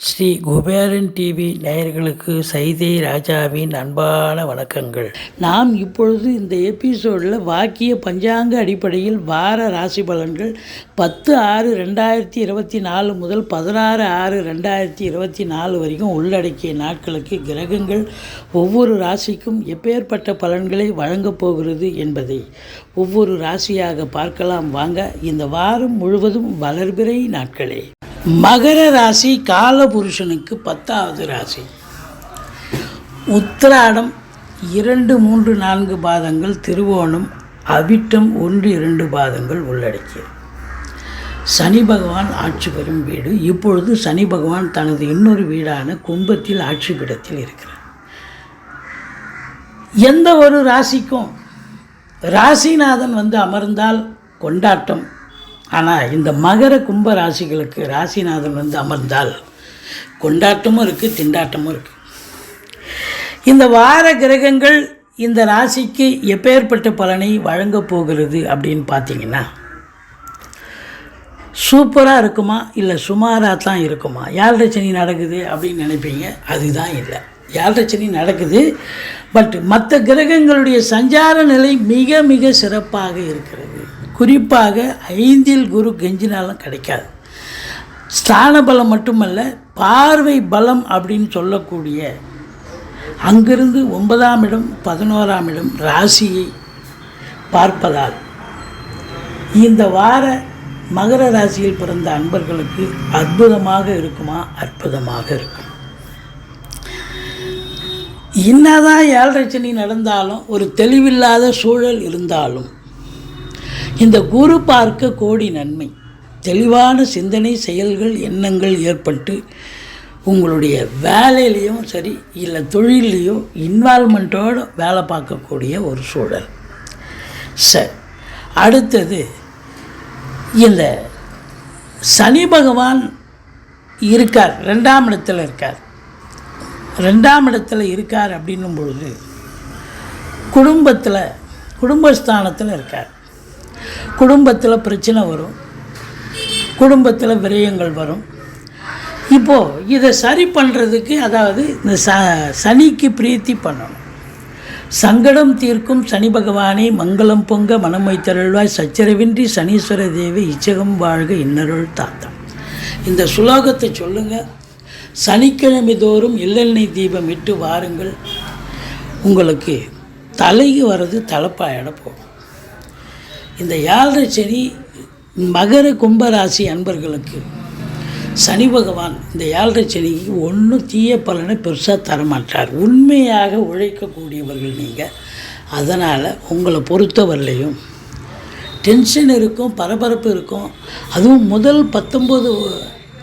Sri Kuberan TV நேயர்களுக்கு சைதை ராஜாவின் அன்பான வணக்கங்கள். நாம் இப்பொழுது இந்த எபிசோடில் வாக்கிய பஞ்சாங்க அடிப்படையில் வார ராசி பலன்கள் பத்து ஆறு ரெண்டாயிரத்தி இருபத்தி நாலு முதல் பதினாறு ஆறு ரெண்டாயிரத்தி இருபத்தி நாலு வரைக்கும் உள்ளடக்கிய நாட்களுக்கு கிரகங்கள் ஒவ்வொரு ராசிக்கும் எப்பேற்பட்ட பலன்களை வழங்கப் போகிறது என்பதை ஒவ்வொரு ராசியாக பார்க்கலாம். வாங்க இந்த வாரம் முழுவதும் வளர்பிறை நாட்களே. மகர ராசி காலபுருஷனுக்கு பத்தாவது ராசி. உத்திராடம் இரண்டு மூன்று நான்கு பாதங்கள் திருவோணம் அவிட்டம் ஒன்று இரண்டு பாதங்கள் உள்ளடக்கியது. சனி பகவான் ஆட்சி பெறும் வீடு. இப்பொழுது சனி பகவான் தனது இன்னொரு வீடான கும்பத்தில் ஆட்சி பீடத்தில் இருக்கிறார். எந்த ஒரு ராசிக்கும் ராசிநாதன் வந்து அமர்ந்தால் கொண்டாட்டம் ஆனால் இந்த மகர கும்ப ராசிகளுக்கு ராசிநாதன் வந்து அமர்ந்தால் கொண்டாட்டமும் இருக்குது திண்டாட்டமும் இருக்குது இந்த வார கிரகங்கள் இந்த ராசிக்கு எப்பேற்பட்ட பலனை வழங்கப் போகிறது அப்படின்னு பார்த்தீங்கன்னா சூப்பராக இருக்குமா இல்லை சுமாராக தான் இருக்குமா? ஏழரை சனி நடக்குது அப்படின்னு நினைப்பீங்க? அதுதான் இல்லை. ஏழரை சனி நடக்குது? பட் மற்ற கிரகங்களுடைய சஞ்சார நிலை மிக மிக சிறப்பாக இருக்கிறது. குறிப்பாக ஐந்தில் குரு கெஞ்சினாலும் கிடைக்காது. ஸ்தான பலம் மட்டுமல்ல பார்வை பலம் அப்படின்னு சொல்லக்கூடிய அங்கிருந்து ஒன்பதாம் இடம் பதினோராம் இடம் ராசியை பார்ப்பதால் இந்த வார மகர ராசியில் பிறந்த அன்பர்களுக்கு அற்புதமாக இருக்குமா? அற்புதமாக இருக்கும். என்னதான் ஏழரை சனி நடந்தாலும் ஒரு தெளிவில்லாத சூழல் இருந்தாலும் இந்த குரு பார்க்க கோடி நன்மை. தெளிவான சிந்தனை செயல்கள் எண்ணங்கள் ஏற்பட்டு உங்களுடைய வேலையிலையும் சரி இல்லை தொழிலையும் இன்வால்மெண்ட்டோடு வேலை பார்க்கக்கூடிய ஒரு சூழல். சரி அடுத்தது இந்த சனி பகவான் இருக்கார் ரெண்டாம் இடத்துல இருக்கார். ரெண்டாம் இடத்துல இருக்கார் அப்படின்னும் பொழுது குடும்பத்தில் குடும்பஸ்தானத்தில் இருக்கார். குடும்பத்தில் பிரச்சனை வரும். குடும்பத்தில் விரயங்கள் வரும். இப்போது இதை சரி பண்ணுறதுக்கு அதாவது இந்த ச சனிக்கு பிரீத்தி பண்ணணும். சங்கடம் தீர்க்கும் சனி பகவானே மங்களம் பொங்க மனமை தருள்வாய். சச்சரவின்றி சனீஸ்வர தேவி இச்சகம் வாழ்க இன்னருள் தாத்தம் இந்த சுலோகத்தை சொல்லுங்கள் சனிக்கிழமை தோறும் எள்ளெண்ணெய் தீபம் இட்டு வாருங்கள். உங்களுக்கு தலைக்கு வர்றது தலைப்பாயிட போகும். இந்த யாழ்ரை சனி மகர கும்பராசி அன்பர்களுக்கு சனி பகவான் இந்த ஏழரை சனிக்கு ஒன்றும் தீய பலனை பெருசாக தரமாட்டார். உண்மையாக உழைக்கக்கூடியவர்கள் நீங்கள் அதனால் உங்களை பொறுத்தவரையிலையும் டென்ஷன் இருக்கும் பரபரப்பு இருக்கும். அதுவும் முதல் பத்தொம்போது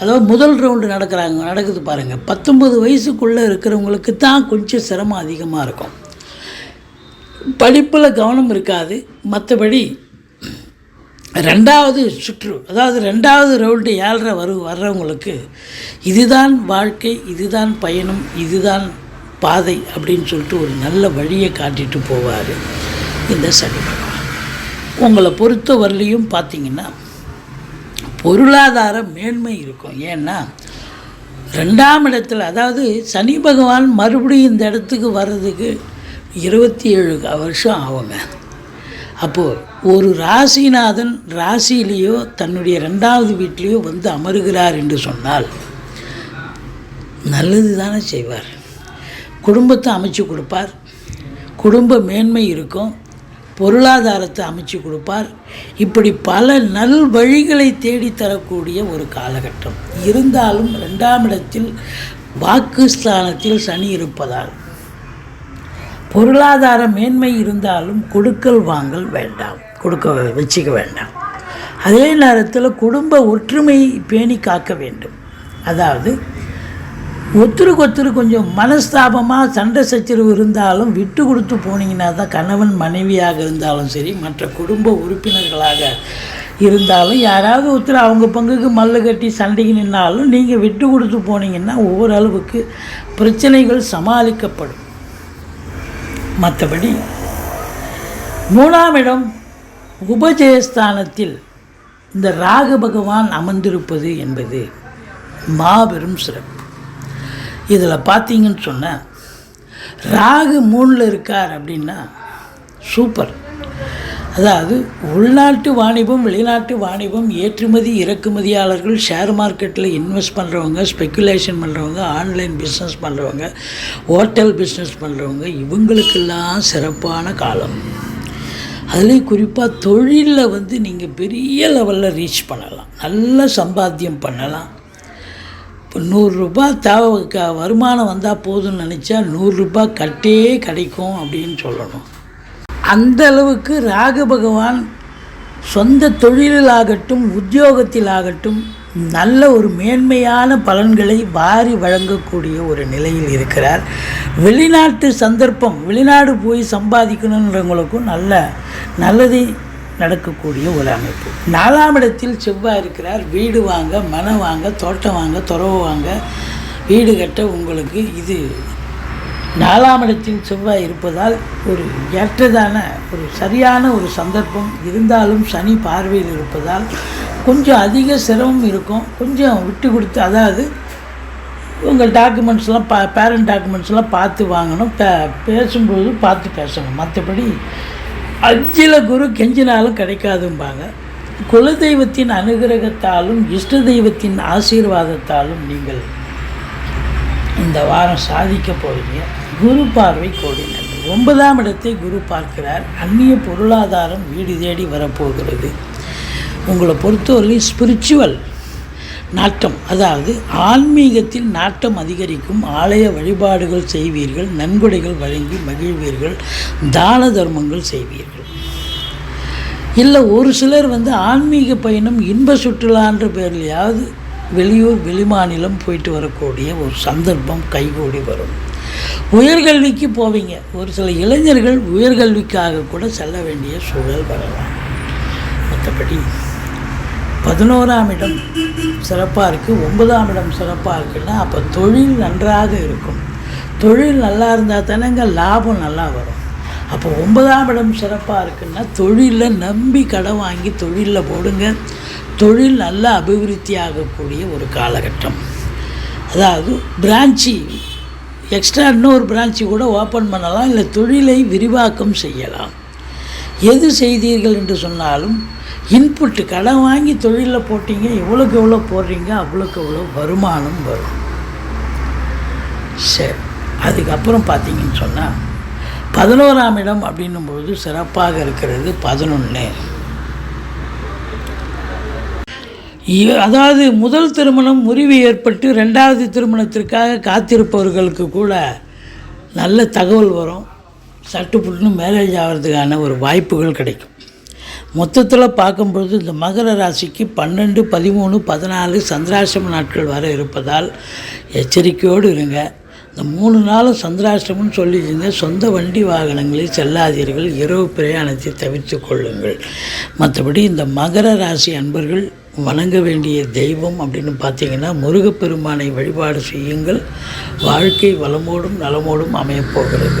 அதாவது முதல் ரவுண்டு நடக்கிறாங்க நடக்குது பாருங்கள் பத்தொம்பது வயசுக்குள்ளே இருக்கிறவங்களுக்கு தான் கொஞ்சம் சிரமம் அதிகமாக இருக்கும். படிப்பில் கவனம் இருக்காது. மற்றபடி ரெண்டாவது சுற்று அதாவது ரெண்டாவது ரவுண்டு ஏழரை வரு வர்றவங்களுக்கு இதுதான் வாழ்க்கை இதுதான் பயணம் இதுதான் பாதை அப்படின்னு சொல்லிட்டு ஒரு நல்ல வழியை காட்டிட்டு போவார் இந்த சனி பகவான். உங்களை பொறுத்த வரலையும் பார்த்தீங்கன்னா பொருளாதார மேன்மை இருக்கும். ஏன்னா ரெண்டாம் இடத்துல அதாவது சனி பகவான் மறுபடியும் இந்த இடத்துக்கு வர்றதுக்கு இருபத்தி ஏழு வருஷம் ஆகுங்க. அப்போது ஒரு ராசிநாதன் ராசியிலேயோ தன்னுடைய ரெண்டாவது வீட்லேயோ வந்து அமருகிறார் என்று சொன்னால் நல்லது தானே செய்வார். குடும்பத்தை அமைச்சு கொடுப்பார். குடும்ப மேன்மை இருக்கும். பொருளாதாரத்தை அமைச்சு கொடுப்பார். இப்படி பல நல் வழிகளை தேடித்தரக்கூடிய ஒரு காலகட்டம். இருந்தாலும் ரெண்டாம் இடத்தில் வாக்குஸ்தானத்தில் சனி இருப்பதால் பொருளாதார மேன்மை இருந்தாலும் கொடுக்கல் வாங்கல் வேண்டாம். கொடுக்க வச்சுக்க வேண்டாம். அதே நேரத்தில் குடும்ப ஒற்றுமை பேணி காக்க வேண்டும். அதாவது ஒத்துருக்கு ஒத்துரு கொஞ்சம் மனஸ்தாபமாக சண்டை சச்சரவு இருந்தாலும் விட்டு கொடுத்து போனீங்கன்னா தான் கணவன் மனைவியாக இருந்தாலும் சரி மற்ற குடும்ப உறுப்பினர்களாக இருந்தாலும் யாராவது ஒருத்தர் அவங்க பங்குக்கு மல்லு கட்டி சண்டைக்கு நின்னாலும் நீங்கள் விட்டு கொடுத்து போனீங்கன்னா ஓரளவுக்கு பிரச்சனைகள் சமாளிக்கப்படும். மற்றபடி மூணாம் இடம் உபஜயஸ்தானத்தில் இந்த ராகு பகவான் அமர்ந்திருப்பது என்பது மாபெரும் சிறப்பு. இதில் பார்த்தீங்கன்னு சொன்னால் ராகு மூணில் இருக்கார் அப்படின்னா சூப்பர். அதாவது உள்நாட்டு வாணிபம் வெளிநாட்டு வாணிபம் ஏற்றுமதி இறக்குமதியாளர்கள் ஷேர் மார்க்கெட்டில் இன்வெஸ்ட் பண்ணுறவங்க ஸ்பெக்குலேஷன் பண்ணுறவங்க ஆன்லைன் பிஸ்னஸ் பண்ணுறவங்க ஹோட்டல் பிஸ்னஸ் பண்ணுறவங்க இவங்களுக்கெல்லாம் சிறப்பான காலம். அதுலேயும் குறிப்பாக தொழிலில் வந்து நீங்கள் பெரிய லெவலில் ரீச் பண்ணலாம். நல்ல சம்பாத்தியம் பண்ணலாம். இப்போ நூறுரூபா தேவை க வருமானம் வந்தால் போதும்னு நினச்சா நூறுரூபா கட்டே கிடைக்கும் அப்படின்னு சொல்லணும். அந்த அளவுக்கு ராகு பகவான் சொந்த தொழிலிலாகட்டும் உத்தியோகத்திலாகட்டும் நல்ல ஒரு மேன்மையான பலன்களை வாரி வழங்கக்கூடிய ஒரு நிலையில் இருக்கிறார். வெளிநாட்டு சந்தர்ப்பம் வெளிநாடு போய் சம்பாதிக்கணுன்றவங்களுக்கும் நல்ல நல்லதை நடக்கக்கூடிய ஒரு அமைப்பு. நாலாம் இடத்தில் செவ்வாய் இருக்கிறார். வீடு வாங்க மனை வாங்க தோட்டம் வாங்க துறவு வாங்க வீடு கட்ட உங்களுக்கு இது நாலாம் இடத்தில் செவ்வாய் இருப்பதால் ஒரு ஏற்றதான ஒரு சரியான ஒரு சந்தர்ப்பம். இருந்தாலும் சனி பார்வையில் இருப்பதால் கொஞ்சம் அதிக சிரமம் இருக்கும். கொஞ்சம் விட்டு கொடுத்து அதாவது உங்கள் டாக்குமெண்ட்ஸ்லாம் பா பேரண்ட் டாக்குமெண்ட்ஸ்லாம் பார்த்து வாங்கணும். பே பேசும்போது பார்த்து பேசணும். மற்றபடி அஞ்சில் குரு கெஞ்சினாலும் கிடைக்காதும்பாங்க. குலதெய்வத்தின் அனுகிரகத்தாலும் இஷ்ட தெய்வத்தின் ஆசீர்வாதத்தாலும் நீங்கள் இந்த வாரம் சாதிக்க போகிறீங்க குரு பார்வை கோடி நன்றி. ஒன்பதாம் இடத்தை குரு பார்க்கிறார். அந்நிய பொருளாதாரம் வீடு தேடி வரப்போகிறது. உங்களை பொறுத்தவரையிலும் ஸ்பிரிச்சுவல் நாட்டம். அதாவது ஆன்மீகத்தில் நாட்டம் அதிகரிக்கும் ஆலய வழிபாடுகள் செய்வீர்கள் நன்கொடைகள் வழங்கி மகிழ்வீர்கள் தான தர்மங்கள் செய்வீர்கள். இல்லை ஒரு சிலர் வந்து ஆன்மீக பயணம் இன்ப சுற்றுலான்ற பேர்லையாவது வெளியூர் வெளிமாநிலம் போயிட்டு வரக்கூடிய ஒரு சந்தர்ப்பம் கைகூடி வரும். உயர்கல்விக்கு போவீங்க. ஒரு சில இளைஞர்கள் உயர்கல்விக்காக கூட செல்ல வேண்டிய சூழல் வரலாம். மற்றபடி பதினோராம் இடம் சிறப்பாக இருக்குது ஒன்பதாம் இடம் சிறப்பாக இருக்குன்னா அப்போ தொழில் நன்றாக இருக்கும். தொழில் நல்லா இருந்தால் தானேங்க லாபம் நல்லா வரும். அப்போ ஒன்பதாம் இடம் சிறப்பாக இருக்குன்னா தொழிலில் நம்பி கடன் வாங்கி தொழிலில் போடுங்க. தொழில் நல்ல அபிவிருத்தி ஆகக்கூடிய ஒரு காலகட்டம். அதாவது பிரான்ச்சி எக்ஸ்ட்ரா இன்னொரு பிரான்ச்சு கூட ஓப்பன் பண்ணலாம் இல்லை தொழிலை விரிவாக்கம் செய்யலாம். எது செய்தீர்கள் என்று சொன்னாலும் இன்புட்டு கடன் வாங்கி தொழிலில் போட்டீங்க எவ்வளோக்கு எவ்வளோ போடுறீங்க அவ்வளோக்கு எவ்வளோ வருமானம் வரும். சரி அதுக்கப்புறம் பார்த்தீங்கன்னு சொன்னால் பதினோராம் இடம் அப்படின்னும்போது சிறப்பாக இருக்கிறது பதினொன்று அதாவது முதல் திருமணம் முறிவு ஏற்பட்டு ரெண்டாவது திருமணத்திற்காக காத்திருப்பவர்களுக்கு கூட நல்ல தகவல் வரும். சட்டுப்புட்டுன்னு மேரேஜ் ஆகிறதுக்கான ஒரு வாய்ப்புகள் கிடைக்கும். மொத்தத்தில் பார்க்கும்பொழுது இந்த மகர ராசிக்கு பன்னெண்டு பதிமூணு பதினாலு சந்திராசிரம நாட்கள் வர இருப்பதால் எச்சரிக்கையோடு இருங்க. இந்த மூணு நாளும் சந்திராஷ்டமம்னு சொல்லியிருந்த சொந்த வண்டி வாகனங்களில் செல்லாதீர்கள். இரவு பிரயாணத்தை தவிர்த்து கொள்ளுங்கள். மற்றபடி இந்த மகர ராசி அன்பர்கள் வணங்க வேண்டிய தெய்வம் அப்படின்னு பார்த்தீங்கன்னா முருகப்பெருமானை வழிபாடு செய்யுங்கள். வாழ்க்கை வளமோடும் நலமோடும் அமையப்போகிறது